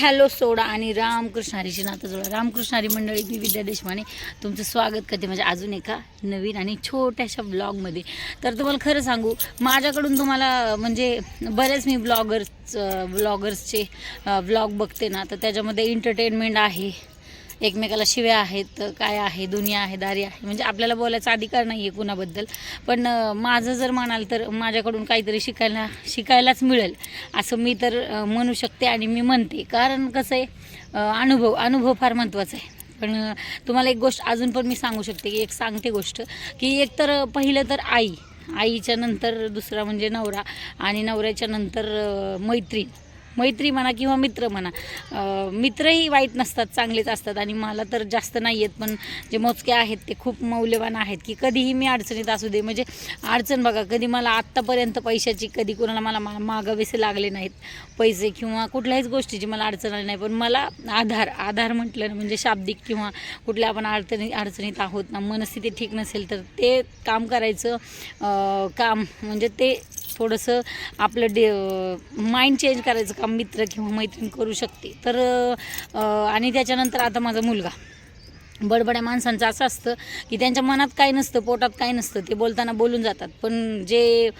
Hello सोडा आणि रामकृष्ण हरीची नातं जोडा. रामकृष्ण हरी मंडळी मी विद्या देशमाने तुमचं स्वागत करते म्हणजे अजून एका नवीन आणि छोट्याशा ब्लॉगमध्ये. तर तुम्हाला खरं सांगू माझ्याकडून तुम्हाला म्हणजे बरेच मी ब्लॉगर्स ब्लॉगर्सचे ब्लॉग बघते ना तर त्याच्यामध्ये एंटरटेनमेंट आहे. एकमेकाला शिव्या आहेत काय आहे दुनिया आहे दारी आहे. म्हणजे आपल्याला बोलायचा अधिकार नाही आहे कुणाबद्दल. पण माझं जर म्हणाल तर माझ्याकडून काहीतरी शिकायला शिकायलाच मिळेल. असं मी तर म्हणू शकते आणि मी म्हणते. कारण कसं आहे अनुभव अनुभव फार महत्त्वाचा आहे. पण तुम्हाला एक गोष्ट अजून पण मी सांगू शकते की एक सांगते गोष्ट की एक तर पहिलं तर आई. आईच्या नंतर दुसरा म्हणजे नवरा आणि नवऱ्याच्या नंतर मैत्रीण. मैत्री म्हणा किंवा मित्र म्हणा मित्रही वाईट नसतात चांगलेच असतात आणि मला तर जास्त नाही आहेत पण जे मोजके आहेत ते खूप मौल्यवान आहेत की कधीही मी अडचणीत असू दे. म्हणजे अडचण बघा कधी मला आत्तापर्यंत पैशाची कधी कोणाला मला मा मागावेसे लागले नाहीत पैसे किंवा कुठल्याहीच गोष्टीची मला अडचण आली नाही पण मला आधार आधार म्हटलं म्हणजे शाब्दिक किंवा कुठल्या आपण अडचणी अडचणीत आहोत ना मनस्थिती ठीक नसेल तर ते काम करायचं काम म्हणजे ते थोडंसं आपलं डे माइंड चेंज करायचं काम मित्र किंवा मैत्रीण करू शकते. तर आणि त्याच्यानंतर आता माझा मुलगा. बडबड्या माणसांचं असं असतं की त्यांच्या मनात काय नसतं पोटात काय नसतं ते बोलताना बोलून जातात. पण जे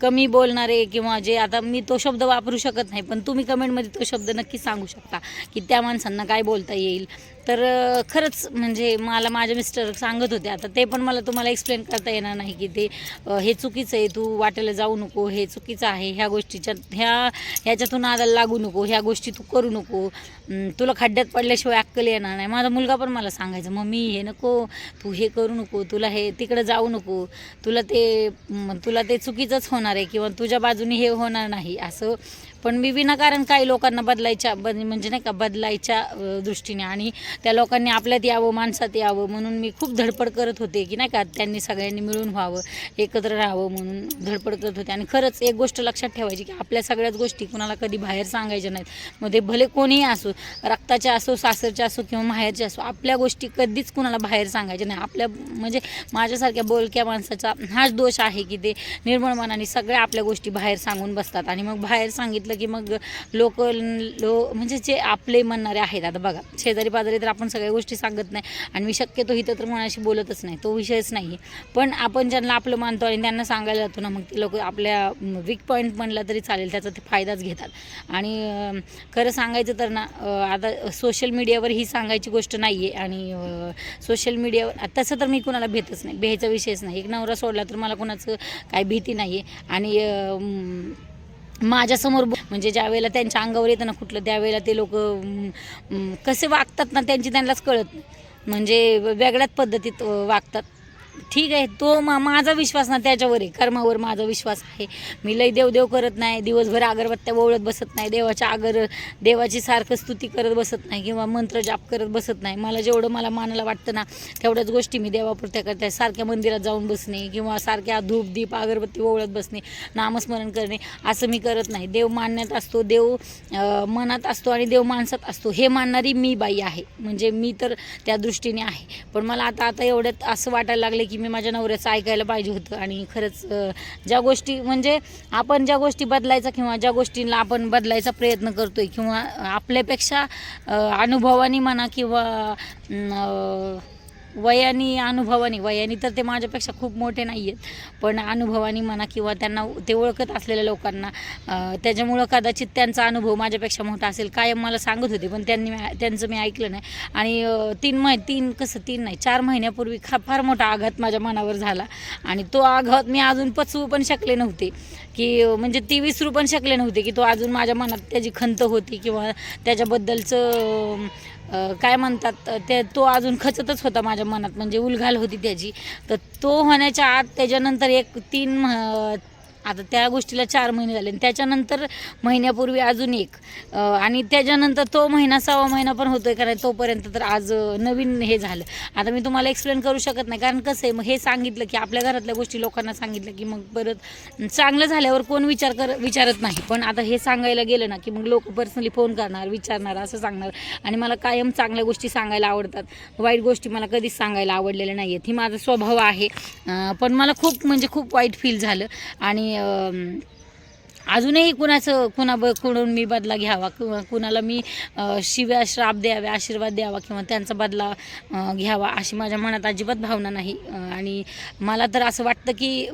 कमी बोलणारे किंवा जे आता मी तो शब्द वापरू शकत नाही पण तुम्ही कमेंटमध्ये तो शब्द नक्की सांगू शकता की त्या माणसांना काय बोलता येईल. तर खरंच म्हणजे मला माझे मिस्टर सांगत होते आता ते पण मला तुम्हाला एक्सप्लेन करता येणार नाही की ते हे चुकीचं आहे तू वाटेला जाऊ नको हे चुकीचं आहे ह्या गोष्टीच्या ह्या ह्याच्यातून नादाला लागू नको ह्या गोष्टी तू करू नको. तुला खड्ड्यात पडल्याशिवाय अक्कल येणार नाही. माझा मुलगा पण मला सांगायचा मम्मी हे नको तू हे करू नको तुला हे तिकडं जाऊ नको तुला ते तुला ते चुकीचंच होणार आहे किंवा तुझ्या बाजूने हे होणार नाही. असं पण मी विनाकारण काही लोकांना बदलायच्या बद म्हणजे नाही का बदलायच्या दृष्टीने आणि त्या लोकांनी आपल्यात यावं माणसात यावं म्हणून मी खूप धडपड करत होते की नाही का त्यांनी सगळ्यांनी मिळून व्हावं एकत्र राहावं म्हणून धडपड करत होते. आणि खरंच एक गोष्ट लक्षात ठेवायची की आपल्या सगळ्याच गोष्टी कुणाला कधी बाहेर सांगायच्या नाहीत. मग ते भले कोणीही असो रक्ताच्या असो सासरच्या असो किंवा माहेरच्या असो आपल्या गोष्टी कधीच कुणाला बाहेर सांगायच्या नाही आपल्या म्हणजे माझ्यासारख्या बोलक्या माणसाचा हाच दोष आहे की ते निर्मळ मनाने सगळ्या आपल्या गोष्टी बाहेर सांगून बसतात आणि मग बाहेर सांगितलं की मग लोक लो म्हणजे जे आपले म्हणणारे आहेत आता बघा शेजारी पाजारी तर आपण सगळ्या गोष्टी सांगत नाही आणि मी शक्यतो इथं तर कोणाशी बोलतच नाही तो विषयच नाही. आहे पण आपण ज्यांना आपलं मानतो आणि त्यांना सांगायला जातो ना मग ते लोक आपल्या वीक पॉईंट म्हणला तरी चालेल त्याचा ते फायदाच घेतात. आणि खरं सांगायचं तर ना आता सोशल मीडियावर ही सांगायची गोष्ट नाही आहे आणि सोशल मीडियावर तसं तर मी कुणाला भेटच नाही भेहायचा विषयच नाही. एक नवरा सोडला तर मला कुणाचं काही भीती नाही आहे आणि माझ्यासमोर ब- म्हणजे ज्या वेळेला त्यांच्या अंगावर येतं ना कुठलं त्यावेळेला ते लोक कसे वागतात ना त्यांची त्यांनाच कळत म्हणजे वेगळ्याच पद्धतीत वागतात. ठीक आहे तो मा माझा विश्वास ना त्याच्यावर आहे. कर्मावर माझा विश्वास आहे. मी लय देव देव करत नाही दिवसभर अगरबत्त्या ओवळत बसत नाही देवाच्या अगर देवाची सारखं स्तुती करत बसत नाही किंवा मंत्र जाप करत बसत नाही. मला जेवढं मला मानायला वाटतं ना तेवढ्याच गोष्टी मी देवापुरत्या करते. सारख्या मंदिरात जाऊन बसणे किंवा सारख्या धूप दीप अगरबत्ती ओवळत बसणे नामस्मरण करणे असं मी करत नाही. देव मानण्यात असतो देव मनात असतो आणि देव माणसात असतो. हे मानणारी मी बाई आहे. म्हणजे मी तर त्या दृष्टीने आहे. पण मला आता आता एवढ्यात असं वाटायला लागले की मी माझ्या नवऱ्याचं ऐकायला पाहिजे होतं आणि खरंच ज्या गोष्टी म्हणजे आपण ज्या गोष्टी बदलायचा किंवा ज्या गोष्टींना आपण बदलायचा प्रयत्न करतोय किंवा आपल्यापेक्षा अनुभवाने म्हणा किंवा वयाने अनुभवाने. वयाने तर ते माझ्यापेक्षा खूप मोठे नाही आहेत पण अनुभवाने म्हणा किंवा त्यांना ते ओळखत असलेल्या लोकांना त्याच्यामुळं कदाचित त्यांचा अनुभव माझ्यापेक्षा मोठा असेल कायम मला सांगत होते. पण त्यांनी त्यांचं मी ऐकलं नाही. आणि तीन मह तीन कसं तीन नाही चार महिन्यापूर्वी खा फार मोठा आघात माझ्या मनावर झाला. आणि तो आघात मी अजून पचवू पण शकले नव्हते. की म्हणजे ती विसरू पण शकले नव्हते की तो अजून माझ्या मनात त्याची खंत होती किंवा त्याच्याबद्दलचं काय म्हणतात ते तो अजून खचतच होता माझ्या मनात म्हणजे उलघाल होती त्याची. तर तो होण्याच्या आत त्याच्यानंतर एक तीन आता त्या गोष्टीला चार महिने झाले आणि त्याच्यानंतर महिन्यापूर्वी अजून एक. आणि त्याच्यानंतर तो महिना सव्वा महिना पण होतोय कारण तोपर्यंत तर आज नवीन हे झालं. आता मी तुम्हाला एक्सप्लेन करू शकत नाही कारण कसं आहे मग हे सांगितलं की आपल्या घरातल्या गोष्टी लोकांना सांगितलं की मग परत चांगलं झाल्यावर कोण विचार कर विचारत नाही. पण आता हे सांगायला गेलं ना की मग लोक पर्सनली फोन करणार विचारणार असं सांगणार. आणि मला कायम चांगल्या गोष्टी सांगायला आवडतात. वाईट गोष्टी मला कधीच सांगायला आवडलेल्या नाही आहेत ही माझा स्वभाव आहे. पण मला खूप म्हणजे खूप वाईट फील झालं. आणि um, अजूनही कुणाचं कुणा कुणून मी बदला घ्यावा किंवा कुणाला मी शिव्या श्राप द्यावे आशीर्वाद द्यावा किंवा त्यांचा बदला घ्यावा अशी माझ्या मनात अजिबात भावना नाही. आणि मला तर असं वाटतं की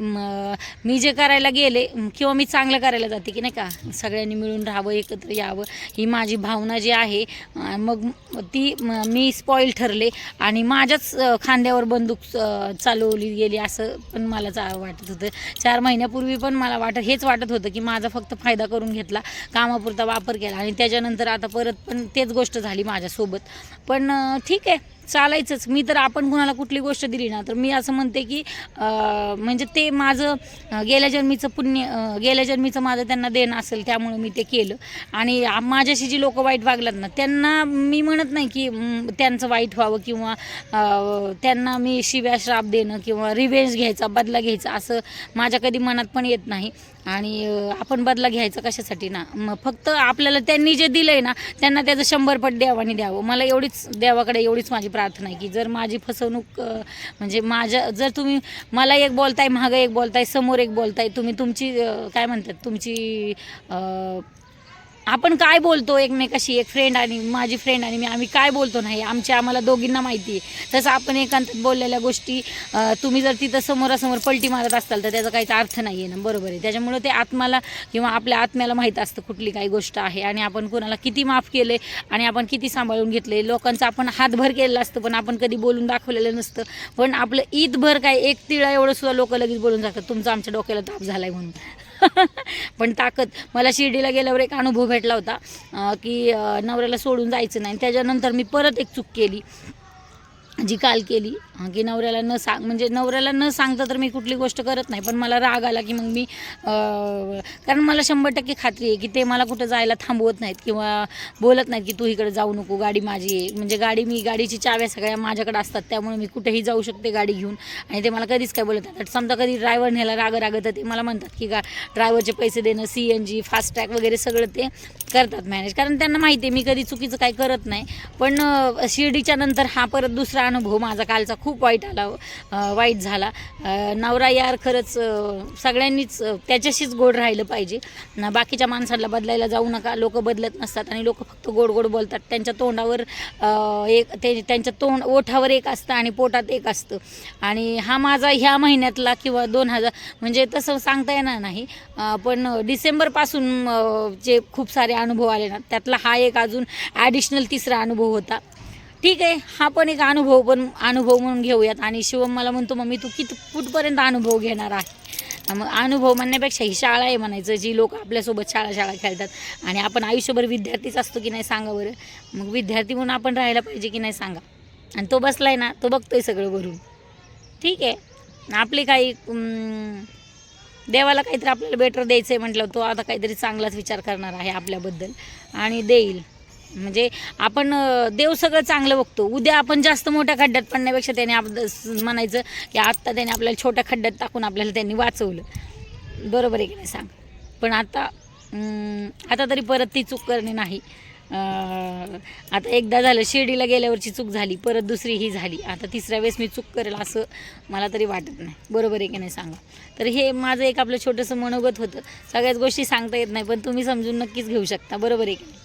मी जे करायला गेले किंवा मी चांगलं करायला जाते की नाही का? सगळ्यांनी मिळून राहावं एकत्र यावं ही माझी भावना जी आहे मग ती मी स्पॉईल ठरले आणि माझ्याच खांद्यावर बंदूक चालवली गेली असं पण मला चा वाटत होतं. चार महिन्यापूर्वी पण मला वाटत हेच वाटत होतं की माझं फक्त फायदा करून घेतला कामापुरता वापर केला आणि त्याच्यानंतर आता परत पण तेच गोष्ट झाली माझ्यासोबत. पण ठीक आहे. चालायचंच. मी तर आपण कुणाला कुठली गोष्ट दिली ना तर मी असं म्हणते की म्हणजे ते माझं गेल्या जन्मीचं पुण्य गेल्या जन्मीचं माझं त्यांना देणं असेल त्यामुळे मी ते केलं. आणि माझ्याशी जी लोक वाईट वागलात ना त्यांना मी म्हणत नाही की त्यांचं वाईट व्हावं किंवा त्यांना मी शिव्या श्राप देणं किंवा रिवेंज घ्यायचा बदला घ्यायचा असं माझ्या कधी मनात पण येत नाही. आणि आपण बदला घ्यायचा कशासाठी ना? मग फक्त आपल्याला त्यांनी जे दिलं आहे ना त्यांना त्याचं शंभर पट देवाने द्यावं. मला एवढीच देवाकडे एवढीच माझी प्रार्थना आहे की जर माझी फसवणूक म्हणजे माझ्या जर तुम्ही मला एक बोलताय मागं एक बोलताय समोर एक बोलताय तुम्ही तुमची काय म्हणतात तुमची आपण काय बोलतो एकमेकाशी? एक फ्रेंड आणि माझी फ्रेंड आणि मी आम्ही काय बोलतो नाही? आमच्या आम्हाला दोघींना माहिती आहे. तसं आपण एकांतात बोललेल्या गोष्टी तुम्ही जर तिथं समोरासमोर पलटी मारत असाल तर त्याचा काहीच अर्थ नाही आहे ना. बरोबर आहे. त्याच्यामुळं ते आत्माला किंवा आपल्या आत्म्याला माहीत असतं कुठली काही गोष्ट आहे आणि आपण कोणाला किती माफ केले आणि आपण किती सांभाळून घेतले लोकांचा आपण हातभर केलेला असतं पण आपण कधी बोलून दाखवलेलं नसतं. पण आपलं ईदभर काय एक तिळा एवढं सुद्धा लोक लगेच बोलून जातात. तुमचं आमच्या डोक्याला ताप झालाय म्हणून. पण ताकद. मला शिर्डीला गेल्यावर एक अनुभव भेटला होता की नवऱ्याला सोडून जायचं नाही. त्याच्यानंतर मी परत एक चूक केली. जी काल केली. की नवऱ्याला न सांग म्हणजे नवऱ्याला न सांगता तर मी कुठली गोष्ट करत नाही पण मला राग आला की मग मी कारण मला शंभर टक्के खात्री आहे की ते मला कुठं जायला थांबवत नाहीत किंवा बोलत नाहीत की तू इकडे जाऊ नको गाडी माझी आहे. म्हणजे गाडी मी गाडीची चाव्या सगळ्या माझ्याकडे असतात त्यामुळे मी कुठेही जाऊ शकते गाडी घेऊन. आणि ते मला कधीच काय बोलत नाही समजा कधी ड्रायव्हर न्यायला राग रागत ते मला म्हणतात की गा ड्रायव्हरचे पैसे देणं C N G fast track वगैरे सगळं ते करतात मॅनेज कारण त्यांना माहिती आहे मी कधी चुकीचं काय करत नाही. पण शिर्डीच्या नंतर हा परत दुसरा अनुभव माझा कालचा खूप वाईट आला वाईट झाला. नवरा यार खरंच सगळ्यांनीच त्याच्याशीच गोड राहिलं पाहिजे. बाकीच्या माणसाला बदलायला जाऊ नका. लोक बदलत नसतात आणि लोक फक्त गोड गोड बोलतात. त्यांच्या तोंडावर एक ते त्यांच्या तोंड ओठावर एक असतं आणि पोटात एक असतं. आणि हा माझा ह्या महिन्यातला किंवा दोन हजार म्हणजे तसं सांगता येणार नाही. पण डिसेंबरपासून जे खूप सारे अनुभव आले ना त्यातला हा एक अजून ॲडिशनल तिसरा अनुभव होता. ठीक आहे हा पण एक अनुभव पण अनुभव म्हणून घेऊयात. आणि शिवम मला म्हणतो मम्मी तू किती कुठपर्यंत अनुभव घेणार आहे? मग अनुभव म्हणण्यापेक्षा ही शाळा आहे म्हणायचं जी लोक आपल्यासोबत शाळा शाळा खेळतात. आणि आपण आयुष्यभर विद्यार्थीच असतो की नाही सांगा बरं? मग विद्यार्थी म्हणून आपण राहायला पाहिजे की नाही सांगा? आणि तो बसलाय ना तो बघतोय सगळं भरून. ठीक आहे. आपली काही देवाला काहीतरी आपल्याला बेटर द्यायचं आहे म्हटलं तो आता काहीतरी चांगलाच विचार करणार आहे आपल्याबद्दल. आणि देईल. म्हणजे आपण देव सगळं चांगलं बघतो. उद्या आपण जास्त मोठ्या खड्ड्यात पडण्यापेक्षा त्याने आप म्हणायचं की आत्ता त्याने आपल्याला छोट्या खड्ड्यात टाकून आपल्याला त्यांनी वाचवलं. बरोबर आहे की नाही सांग? पण आता आता तरी परत ती चूक करणे नाही. आता एकदा झालं शिर्डीला गेल्यावरची चूक झाली परत दुसरी ही झाली. आता तिसऱ्या वेळेस मी चूक करेल असं मला तरी वाटत नाही. बरोबर आहे की नाही सांगा? तर हे माझं एक आपलं छोटंसं मनोगत होतं. सगळ्याच गोष्टी सांगता येत नाही पण तुम्ही समजून नक्कीच घेऊ शकता. बरोबर आहे की नाही?